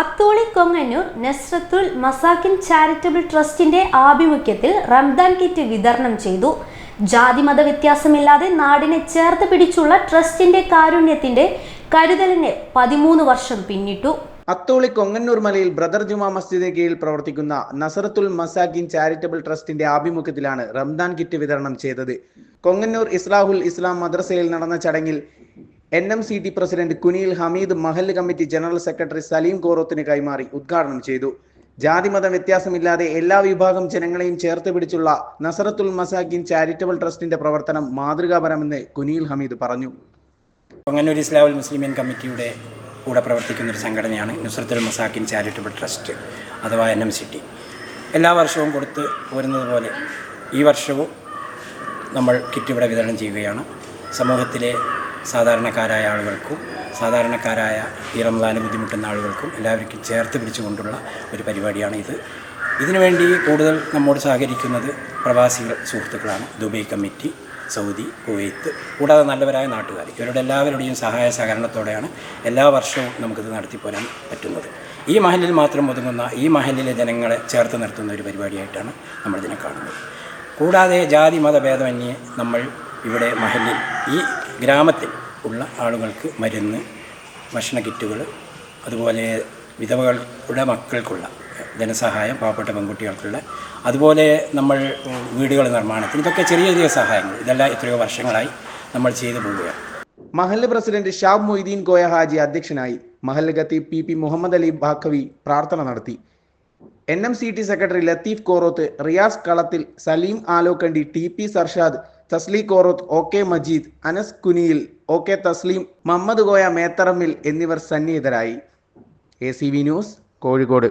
Atholi Konganoor Nasrathul Masakin charitable ട്രസ്റ്റിന്റെ ആഭിമുഖ്യത്തിൽ Ramadan kit വിതരണം ചെയ്തു. ജാതിമത വ്യത്യാസമില്ലാതെ നാടിനെ ചേർത്ത് പിടിച്ചുള്ള ട്രസ്റ്റിന്റെ കാരുണ്യത്തിന്റെ കരുതലിന് പതിമൂന്ന് വർഷം പിന്നിട്ടു. അത്തോളി കൊങ്ങന്നൂർ മലയിൽ ബ്രദർ ജുമാ മസ്ജിദിന് കീഴിൽ പ്രവർത്തിക്കുന്ന നസറത്തുൽ മസാക്കിൻ ചാരിറ്റബിൾ ട്രസ്റ്റിന്റെ ആഭിമുഖ്യത്തിലാണ് റംദാൻ കിറ്റ് വിതരണം ചെയ്തത്. കൊങ്ങന്നൂർ ഇസ്ലാഹുൽ ഇസ്ലാം മദ്രസയിൽ നടന്ന ചടങ്ങിൽ N M C T president Kuniyil Hameed മഹല്ല് കമ്മിറ്റി ജനറൽ സെക്രട്ടറി സലീം കോറോത്തിന് കൈമാറി ഉദ്ഘാടനം ചെയ്തു. ജാതിമത വ്യത്യാസമില്ലാതെ എല്ലാ വിഭാഗം ജനങ്ങളെയും ചേർത്ത് പിടിച്ചുള്ള നസറത്തുൽ മസാക്കിൻ ചാരിറ്റബിൾ ട്രസ്റ്റിന്റെ പ്രവർത്തനം മാതൃകാപരമെന്ന് കുനിയിൽ ഹമീദ് പറഞ്ഞു. കൊങ്ങന്നൂർ ഇസ്ലാമുൽ മുസ്ലിമീൻ കമ്മിറ്റിയുടെ കൂടെ പ്രവർത്തിക്കുന്ന ഒരു സംഘടനയാണ് നുസ്രത്തുൽ മസാക്കിൻ ചാരിറ്റബിൾ ട്രസ്റ്റ് അഥവാ എൻ എം സി ടി എല്ലാ വർഷവും കൊടുത്ത് പോരുന്നത് പോലെ ഈ വർഷവും നമ്മൾ കിറ്റ് ഇവിടെ വിതരണം ചെയ്യുകയാണ്. സമൂഹത്തിലെ സാധാരണക്കാരായ ആളുകൾക്കും സാധാരണക്കാരായ ഈ റംസാന് ബുദ്ധിമുട്ടുന്ന ആളുകൾക്കും എല്ലാവർക്കും ചേർത്ത് പിടിച്ചുകൊണ്ടുള്ള ഒരു പരിപാടിയാണ് ഇത്. ഇതിനുവേണ്ടി കൂടുതൽ നമ്മോട് സഹകരിക്കുന്നത് പ്രവാസികൾ സുഹൃത്തുക്കളാണ് ദുബൈ കമ്മിറ്റി സൗദി കുവൈത്ത് കൂടാതെ നല്ലവരായ നാട്ടുകാർ. ഇവരുടെ എല്ലാവരുടെയും സഹായ സഹകരണത്തോടെയാണ് എല്ലാ വർഷവും നമുക്കിത് നടത്തിപ്പോരാൻ പറ്റുന്നത്. ഈ മഹലിൽ മാത്രം ഒതുങ്ങുന്ന ഈ മഹലിലെ ജനങ്ങളെ ചേർത്ത് നിർത്തുന്ന ഒരു പരിപാടിയായിട്ടാണ് നമ്മളിതിനെ കാണുന്നത്. കൂടാതെ ജാതി മത മതഭേദമന്യേ നമ്മൾ ഇവിടെ മഹലിൽ ഈ ഗ്രാമത്തിൽ ഉള്ള ആളുകൾക്ക് മരുന്ന് ഭക്ഷണ കിറ്റുകൾ അതുപോലെ വിധവകളുടെ മക്കൾക്കുള്ള ധനസഹായം പാവപ്പെട്ട പെൺകുട്ടികൾക്കുള്ള അതുപോലെ നമ്മൾ വീടുകൾ നിർമ്മാണത്തിന് ഇതൊക്കെ ചെറിയ ചെറിയ സഹായങ്ങൾ. ഇതെല്ലാം എത്രയോ വർഷങ്ങളായി നമ്മൾ ചെയ്തു പോവുകയാണ്. മഹല്ല് പ്രസിഡന്റ് ഷാബ് മൊയ്തീൻ കോയ ഹാജി അധ്യക്ഷനായി മഹല്ല് ഖത്തീബ് പി പി മുഹമ്മദ് അലി ബാഖവി പ്രാർത്ഥന നടത്തി. N M C T secretary Latheef Koroth Riyas Kalathil Saleem Alokandi T P Sarshad Tasli Koruth O K Majeed Anas Kuniyil O K Thasleem Muhammad Koya Metharammil എന്നിവർ സന്നിഹിതരായി. A C V news Kozhikode.